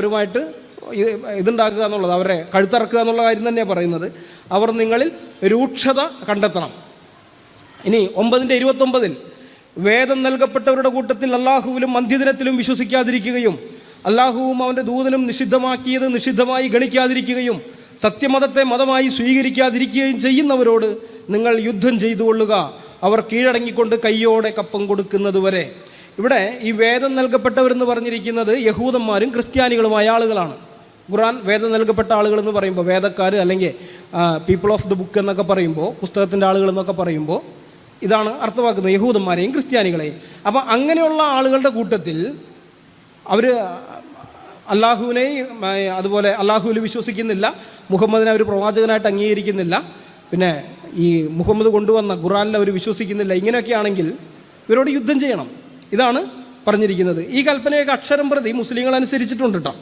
അവരുമായിട്ട് ഇത് ഇതുണ്ടാക്കുക എന്നുള്ളത് അവരെ കഴുത്തറക്കുക എന്നുള്ള കാര്യം തന്നെയാണ് പറയുന്നത്. അവർ നിങ്ങളിൽ രൂക്ഷത കണ്ടെത്തണം. ഇനി ഒമ്പതിന്റെ ഇരുപത്തൊമ്പതിൽ വേദം നൽകപ്പെട്ടവരുടെ കൂട്ടത്തിൽ അള്ളാഹുവിലും മന്ധ്യദിനത്തിലും വിശ്വസിക്കാതിരിക്കുകയും അള്ളാഹുവും അവന്റെ ദൂതനും നിഷിദ്ധമാക്കിയത് നിഷിദ്ധമായി ഗണിക്കാതിരിക്കുകയും സത്യമതത്തെ മതമായി സ്വീകരിക്കാതിരിക്കുകയും ചെയ്യുന്നവരോട് നിങ്ങൾ യുദ്ധം ചെയ്തുകൊള്ളുക. അവർ കീഴടങ്ങിക്കൊണ്ട് കയ്യോടെ കപ്പം കൊടുക്കുന്നതുവരെ ഇവിടെ ഈ വേദം നൽകപ്പെട്ടവരെന്ന് പറഞ്ഞിരിക്കുന്നത് യഹൂദന്മാരും ക്രിസ്ത്യാനികളുമായ ആളുകളാണ്. ഖുറാൻ വേദം നൽകപ്പെട്ട ആളുകൾ എന്ന് പറയുമ്പോൾ വേദക്കാർ അല്ലെങ്കിൽ പീപ്പിൾ ഓഫ് ദ ബുക്ക് എന്നൊക്കെ പറയുമ്പോൾ പുസ്തകത്തിന്റെ ആളുകൾ എന്നൊക്കെ പറയുമ്പോൾ ഇതാണ് അർത്ഥമാക്കുന്നത്. യഹൂദന്മാരെയും ക്രിസ്ത്യാനികളെയും. അപ്പോൾ അങ്ങനെയുള്ള ആളുകളുടെ കൂട്ടത്തിൽ അവർ അള്ളാഹുവിനെയും അതുപോലെ അള്ളാഹുവിൽ വിശ്വസിക്കുന്നില്ല മുഹമ്മദിനെ അവർ പ്രവാചകനായിട്ട് അംഗീകരിക്കുന്നില്ല പിന്നെ ഈ മുഹമ്മദ് കൊണ്ടുവന്ന ഖുറാനിൽ അവർ വിശ്വസിക്കുന്നില്ല ഇങ്ങനെയൊക്കെ ആണെങ്കിൽ ഇവരോട് യുദ്ധം ചെയ്യണം. ഇതാണ് പറഞ്ഞിരിക്കുന്നത്. ഈ കൽപ്പനയൊക്കെ അക്ഷരം പ്രതി മുസ്ലിങ്ങൾ അനുസരിച്ചിട്ടുണ്ട് കേട്ടോ